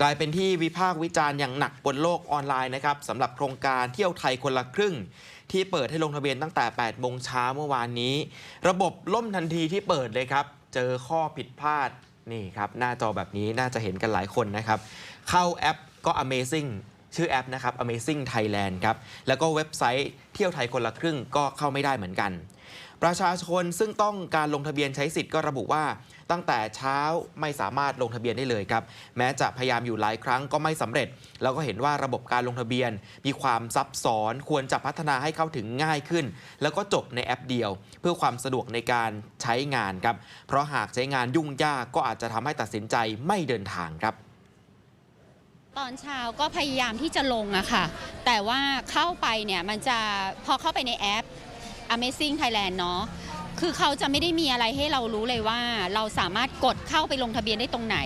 กลายเป็นที่วิพากษ์วิจารณ์อย่างหนักบนโลกออนไลน์นะครับสำหรับโครงการเที่ยวไทยคนละครึ่ง ที่เปิดให้ลงทะเบียนตั้งแต่ 8 โมงเช้าเมื่อวานนี้ ระบบล่มทันทีที่เปิดเลยครับ เจอข้อผิดพลาดนี่ครับหน้าจอแบบนี้น่าจะเห็นกันหลายคนนะครับ เข้าแอปก็ Amazing ชื่อแอปนะครับ Amazing Thailand ครับ แล้วก็เว็บไซต์เที่ยวไทยคนละครึ่งก็เข้าไม่ได้เหมือนกัน ประชาชนซึ่งต้องการลงทะเบียนใช้สิทธิ์ก็ระบุว่า ตั้งแต่เช้าไม่สามารถลงทะเบียนได้เลยครับ แม้จะพยายามอยู่หลายครั้งก็ไม่สำเร็จ แล้วก็เห็นว่าระบบการลงทะเบียน มีความซับซ้อนควรจะพัฒนาให้เข้าถึงง่ายขึ้น แล้วก็จบในแอปเดียว เพื่อความสะดวกในการใช้งานครับ เพราะหากใช้งานยุ่งยากก็อาจจะทำให้ตัดสินใจไม่เดินทางครับตอนเช้าก็พยายามที่จะลงอะค่ะ แต่ว่าเข้าไปเนี่ยมันจะพอเข้าไปในแอป Amazing Thailand เนาะคือเขาจะไม่ได้มีอะไรให้เรารู้เลยว่า เราสามารถกดเข้าไปลงทะเบียนได้ตรงไหน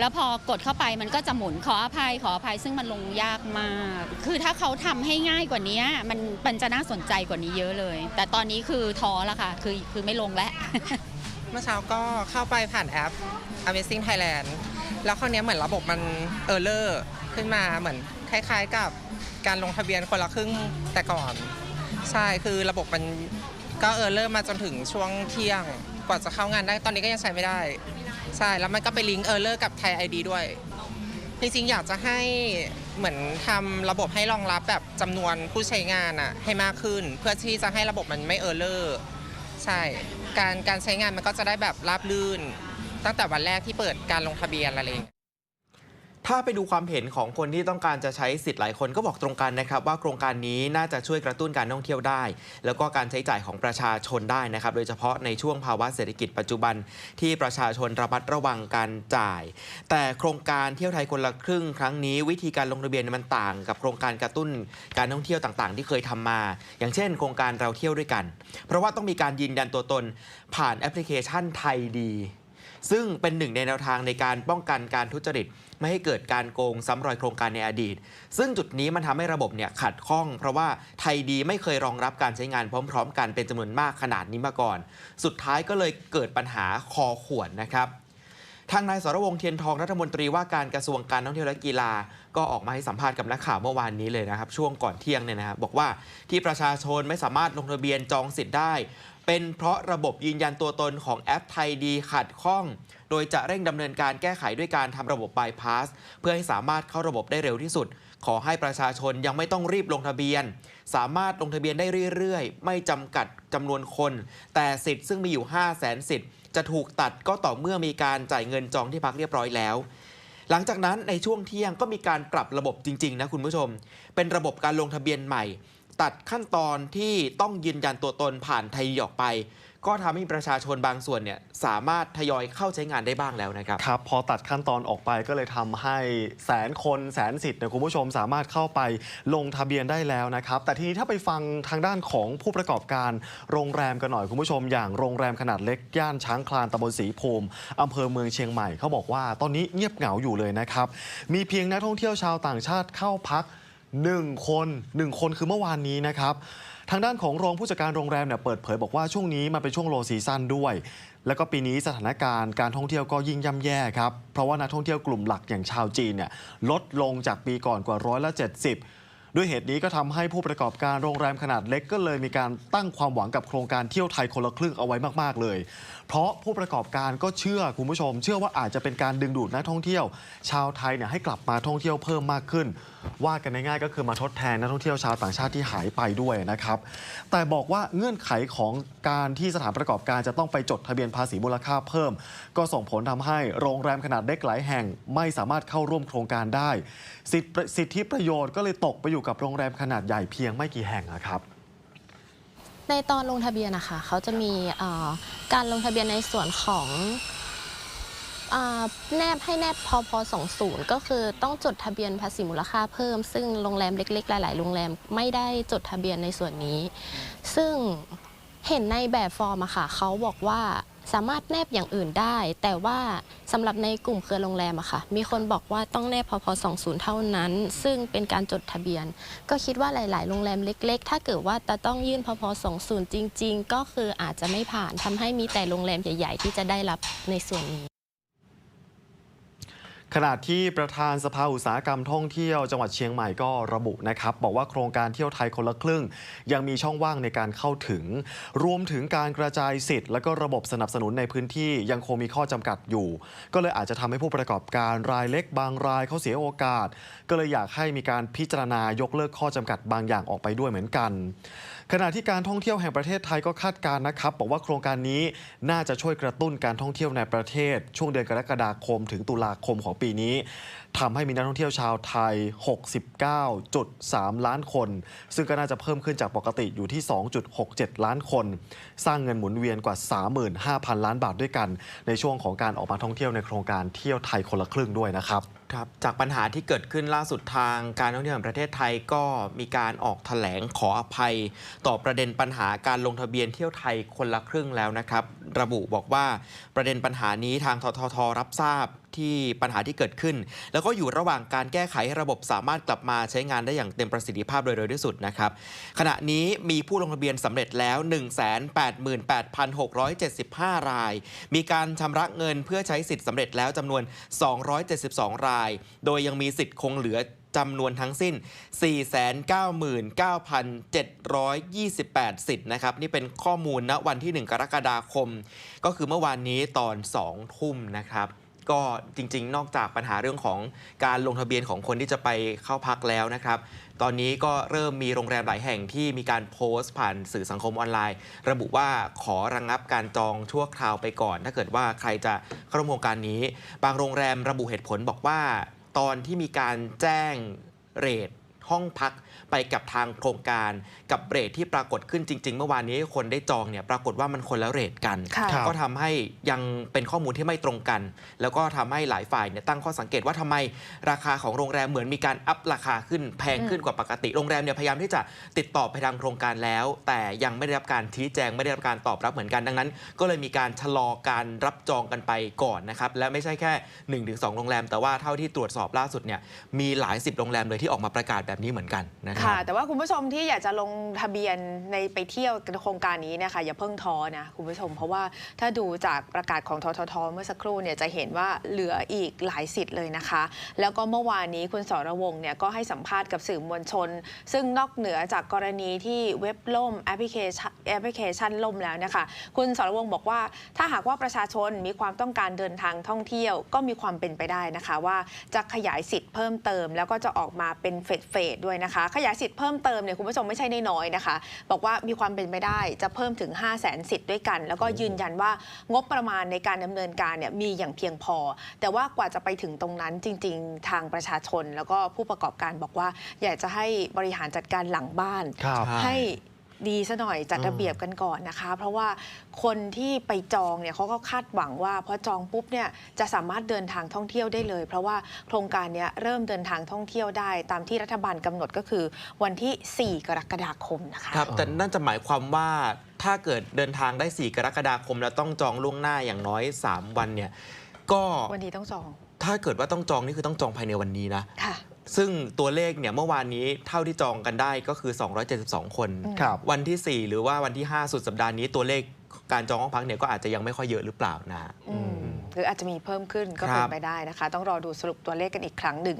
แล้วพอกดเข้าไปมันก็จะหมุนขออภัยขออภัยซึ่งมันลงยากมาก คือถ้าเขาทำให้ง่ายกว่านี้มันมันจะน่าสนใจกว่านี้เยอะเลย แต่ตอนนี้คือท้อแล้วค่ะ คือคือไม่ลงแล้วเมื่อเช้าก็เข้าไปผ่านแอป Amazing Thailand แล้วคราวนี้เหมือนระบบมันเออร์เลอร์ขึ้นมาเหมือนคล้าย ๆ กับการลงทะเบียนคนละครึ่งแต่ก่อน ใช่คือระบบมันก็เออร์เลอร์มาจนถึงช่วงเที่ยงกว่าจะเข้างานได้ตอนนี้ก็ยังใช้ไม่ได้ ใช่แล้วมันก็ไปลิงก์เออร์เลอร์กับไทยไอดีด้วยจริงๆอยากจะให้เหมือนทำระบบให้รองรับแบบจำนวนผู้ใช้งานอะให้มากขึ้น เพื่อที่จะให้ระบบมันไม่เออร์เลอร์ใช่การการใช้งานมันก็จะได้แบบราบลื่น ตั้งแต่วันแรกที่เปิดการลงทะเบียนอะไรอย่างเงี้ย ถ้าไปดูความเห็นของคนที่ต้องการจะใช้สิทธิ์หลายคนก็บอกตรงกันนะครับ ว่าโครงการนี้น่าจะช่วยกระตุ้นการท่องเที่ยวได้ แล้วก็การใช้จ่ายของประชาชนได้นะครับ โดยเฉพาะในช่วงภาวะเศรษฐกิจปัจจุบันที่ประชาชนระมัดระวังการจ่าย แต่โครงการเที่ยวไทยคนละครึ่งครั้งนี้ วิธีการลงทะเบียนมันต่างกับโครงการกระตุ้นการท่องเที่ยวต่างๆ ที่เคยทำมา อย่างเช่น โครงการเราเที่ยวด้วยกัน เพราะว่าต้องมีการยืนยันตัวตนผ่านแอปพลิเคชันไทยดี ซึ่งเป็นหนึ่งในแนวทางในการป้องกันการทุจริต ไม่ให้เกิดการโกงซ้ำรอยโครงการในอดีต ซึ่งจุดนี้มันทำให้ระบบเนี่ยขัดข้อง เพราะว่าไทยดีไม่เคยรองรับการใช้งานพร้อม ๆ กันเป็นจำนวนมากขนาดนี้มาก่อน สุดท้ายก็เลยเกิดปัญหาคอขวนนะครับ ทางนายสรวงเทียนทองรัฐมนตรีว่าการกระทรวงการท่องเที่ยวและกีฬา ก็ออกมาให้สัมภาษณ์กับนักข่าวเมื่อวานนี้เลยนะครับ ช่วงก่อนเที่ยงเนี่ยนะครับบอกว่าที่ประชาชนไม่สามารถลงทะเบียนจองสิทธิ์ได้ เป็นเพราะระบบยืนยันตัวตนของแอปไทยดีขัดข้อง โดยจะเร่งดำเนินการแก้ไขด้วยการทำระบบบายพาสเพื่อให้สามารถเข้าระบบได้เร็วที่สุด ขอให้ประชาชนยังไม่ต้องรีบลงทะเบียน สามารถลงทะเบียนได้เรื่อยๆ ไม่จำกัดจำนวนคน แต่สิทธิ์ซึ่งมีอยู่ 5 0 0แสนสิทธิ์ จะถูกตัดก็ต่อเมื่อมีการจ่ายเงินจองที่พักเรียบร้อยแล้ว หลังจากนั้นในช่วงเที่ยงก็มีการปรับระบบจริง ๆ นะคุณผู้ชม เป็นระบบการลงทะเบียนใหม่ ตัดขั้นตอนที่ต้องยืนยันตัวตนผ่านไทยออกไป ก็ทำให้ประชาชนบางส่วนเนี่ยสามารถทยอยเข้าใช้งานได้บ้างแล้วนะครับ ครับ พอตัดขั้นตอนออกไปก็เลยทำให้แสนคนแสนสิทธิ์เนี่ยคุณผู้ชมสามารถเข้าไปลงทะเบียนได้แล้วนะครับ แต่ทีนี้ถ้าไปฟังทางด้านของผู้ประกอบการโรงแรมกันหน่อยคุณผู้ชม อย่างโรงแรมขนาดเล็กย่านช้างคลานตำบลสีภูมิอำเภอเมืองเชียงใหม่เขาบอกว่า ตอนนี้เงียบเหงาอยู่เลยนะครับ มีเพียงนักท่องเที่ยวชาวต่างชาติเข้าพัก 1 คน 1 คนคือเมื่อวานนี้นะครับ ทางด้านของรองผู้จัดการโรงแรมเนี่ยเปิดเผยบอกว่าช่วงนี้มันเป็นช่วงโลซีซั่นด้วย แล้วก็ปีนี้สถานการณ์การท่องเที่ยวก็ยิ่งย่ำแย่ครับ เพราะว่านักท่องเที่ยวกลุ่มหลักอย่างชาวจีนเนี่ยลดลงจากปีก่อนกว่าร้อยละ70 ด้วยเหตุนี้ก็ทำให้ผู้ประกอบการโรงแรมขนาดเล็กก็เลยมีการตั้งความหวังกับโครงการเที่ยวไทยคนละครึ่งเอาไว้มากๆเลย เพราะผู้ประกอบการก็เชื่อคุณผู้ชม เชื่อว่าอาจจะเป็นการดึงดูดนักท่องเที่ยว ชาวไทยเนี่ยให้กลับมาท่องเที่ยวเพิ่มมากขึ้น ว่ากันง่ายๆก็คือมาทดแทนนักท่องเที่ยวชาวต่างชาติที่หายไปด้วยนะครับ แต่บอกว่าเงื่อนไขของการที่สถานประกอบการจะต้องไปจดทะเบียนภาษีมูลค่าเพิ่ม ก็ส่งผลทำให้โรงแรมขนาดเล็กหลายแห่ง ไม่สามารถเข้าร่วมโครงการได้ สิทธิทธประโยชน์ก็เลยตกไปอยู่กับโรงแรมขนาดใหญ่เพียงไม่กี่แห่งอะครับในตอนลงทะเบียนนะคะเขาจะมีการลงทะเบียนในส่วนของ อ่าแนบให้แนบพอพอ20 ก็คือต้องจดทะเบียนภาษีมูลค่าเพิ่ม ซึ่งโรงแรมเล็ก ๆ หลาย ๆ โรงแรมไม่ได้จดทะเบียนในส่วนนี้ ซึ่งเห็นในแบบฟอร์มอะค่ะเขาบอกว่าสามารถแนบอย่างอื่นได้ แต่ว่าสำหรับในกลุ่มเครือโรงแรมอะค่ะ มีคนบอกว่าต้องแนบพอพอ20 เท่านั้น ซึ่งเป็นการจดทะเบียน ก็คิดว่าหลาย ๆ โรงแรมเล็ก ๆ ถ้าเกิดว่าจะต้องยื่นพอพอ20 จริง ๆ ก็คืออาจจะไม่ผ่านทำให้มีแต่โรงแรมใหญ่ ๆ ที่จะได้รับในส่วนนี้ ขณะที่ประธานสภาอุตสาหกรรมท่องเที่ยวจังหวัดเชียงใหม่ก็ระบุนะครับ บอกว่าโครงการเที่ยวไทยคนละครึ่ง ยังมีช่องว่างในการเข้าถึง รวมถึงการกระจายสิทธิ์ และก็ระบบสนับสนุนในพื้นที่ยังคงมีข้อจำกัดอยู่ ก็เลยอาจจะทำให้ผู้ประกอบการรายเล็กบางรายเขาเสียโอกาส ก็เลยอยากให้มีการพิจารณายกเลิกข้อจำกัดบางอย่างออกไปด้วยเหมือนกันขณะที่การท่องเที่ยวแห่งประเทศไทยก็คาดการณ์นะครับ บอกว่าโครงการนี้น่าจะช่วยกระตุ้นการท่องเที่ยวในประเทศ ช่วงเดือนกรกฎาคม ถึงตุลาคมของปีนี้ทำให้มีนักท่องเที่ยวชาวไทย 69.3 ล้านคน ซึ่งก็น่าจะเพิ่มขึ้นจากปกติอยู่ที่ 2.67 ล้านคน สร้างเงินหมุนเวียนกว่า 35,000 ล้านบาทด้วยกัน ในช่วงของการออกมาท่องเที่ยวในโครงการเที่ยวไทยคนละครึ่งด้วยนะครับ ครับจากปัญหาที่เกิดขึ้นล่าสุดทางการท่องเที่ยวแห่งประเทศไทยก็มีการออกแถลงขออภัย ต่อประเด็นปัญหาการลงทะเบียนเที่ยวไทยคนละครึ่งแล้วนะครับ ระบุบอกว่าประเด็นปัญหานี้ทางทททรับทราบ ที่ปัญหาที่เกิดขึ้น แล้วก็อยู่ระหว่างการแก้ไขให้ระบบสามารถกลับมาใช้งานได้อย่างเต็มประสิทธิภาพโดยเร็วที่สุดนะครับ ขณะนี้มีผู้ลงทะเบียนสำเร็จแล้ว 188,675 ราย มีการชำระเงินเพื่อใช้สิทธิ์สำเร็จแล้วจำนวน 272 ราย โดยยังมีสิทธิ์คงเหลือจำนวนทั้งสิ้น 499,728 สิทธิ์นะครับ นี่เป็นข้อมูลณวันที่ 1 กรกฎาคม ก็คือเมื่อวานนี้ตอน 2 ทุ่มนะครับ ก็จริง ๆ นอกจากปัญหาเรื่องของการลงทะเบียนของคนที่จะไปเข้าพักแล้วนะครับ ตอนนี้ก็เริ่มมีโรงแรมหลายแห่งที่มีการโพสต์ผ่านสื่อสังคมออนไลน์ ระบุว่าขอระงงับการจองชั่วคราวไปก่อน ถ้าเกิดว่าใครจะเข้าร่วมโครงการนี้ บางโรงแรมระบุเหตุผลบอกว่า ตอนที่มีการแจ้งเรท ห้องพักไปกับทางโครงการกับเรทที่ปรากฏขึ้นจริง ๆ เมื่อวานนี้คนได้จองเนี่ยปรากฏว่ามันคนละเรทกันค่ะครับก็ทำให้ยังเป็นข้อมูลที่ไม่ตรงกัน แล้วก็ทำให้หลายฝ่ายเนี่ยตั้งข้อสังเกตว่าทำไมราคาของโรงแรมเหมือนมีการอัพราคาขึ้นแพงขึ้นกว่าปกติโรงแรมเนี่ยพยายามที่จะติดต่อไปทางโครงการแล้ว แต่ยังไม่ได้รับการชี้แจงไม่ได้รับการตอบรับเหมือนกันดังนั้น ก็เลยมีการชะลอการรับจองกันไปก่อนนะครับและไม่ใช่แค่ 1-2 โรงแรม แต่ว่าเท่าที่ตรวจสอบล่าสุดเนี่ยมีหลายสิบโรงแรมเลยที่ออกมาประกาศแบบแบบนี้เหมือนกันนะครัค่ะบแต่ว่าคุณผู้ชมที่อยากจะลงทะเบียนในไปเที่ยวโครงการนี้นะคะอย่าเพิ่งท้อนะคุณผู้ชม เพราะว่าถ้าดูจากประกาศของทททเมื่อสักครู่เนี่ยจะเห็นว่าเหลืออีกหลายสิทธิ์เลยนะคะ แล้วก็เมื่อวานนี้คุณสรวงเนี่ยก็ให้สัมภาษณ์กับสื่อมวลชน ซึ่งนอกเหนือจากกรณีที่เว็บล่มแอปพลิเคชันแอปพลิเคชันล่มแล้วนะคะคุณสรวงบอกว่า ถ้าหากว่าประชาชนมีความต้องการเดินทางท่องเที่ยวก็มีความเป็นไปได้นะคะ ว่าจะขยายสิทธิ์เพิ่มเติม แล้วก็จะออกมาเป็นเฟสเฟสด้วยนะคะ ขยายสิทธิ์เพิ่มเติมเนี่ยคุณผู้ชมไม่ใช่น้อยๆนะคะ บอกว่ามีความเป็นไปได้จะเพิ่มถึง 5 0 0แสนสิทธิ์ด้วยกัน แล้วก็ยืนยันว่างบประมาณในการดำเนินการเนี่ยมีอย่างเพียงพอ แต่ว่ากว่าจะไปถึงตรงนั้นจริง ๆ ทางประชาชน แล้วก็ผู้ประกอบการบอกว่า อยากจะให้บริหารจัดการหลังบ้านครับใช่ให้ ดีซะหน่อยจัดระเบียบกันก่อนนะคะ เพราะว่าคนที่ไปจองเนี่ยเขาก็คาดหวังว่าพอจองปุ๊บเนี่ยจะสามารถเดินทางท่องเที่ยวได้เลย เพราะว่าโครงการเนี้ยเริ่มเดินทางท่องเที่ยวได้ ตามที่รัฐบาลกำหนดก็คือวันที่ 4 กรกฎาคมนะคะครับแต่นั่นจะหมายความว่าถ้าเกิดเดินทางได้ 4 กรกฎาคม แล้วต้องจองล่วงหน้าอย่างน้อย 3 วันเนี่ยก็วันนี้ต้องจอง ถ้าเกิดว่าต้องจองนี่คือต้องจองภายในวันนี้นะค่ะ ซึ่งตัวเลขเนี่ยเมื่อวานนี้เท่าที่จองกันได้ก็คือ 272 คนอืมครับวันที่ 4 หรือว่าวันที่ 5 สุดสัปดาห์นี้ตัวเลขการจองห้องพักเนี่ยก็อาจจะยังไม่ค่อยเยอะหรือเปล่านะ อืมหรืออาจจะมีเพิ่มขึ้นก็ครัเป็นบไปได้นะคะ ต้องรอดูสรุปตัวเลขกันอีกครั้งหนึ่ง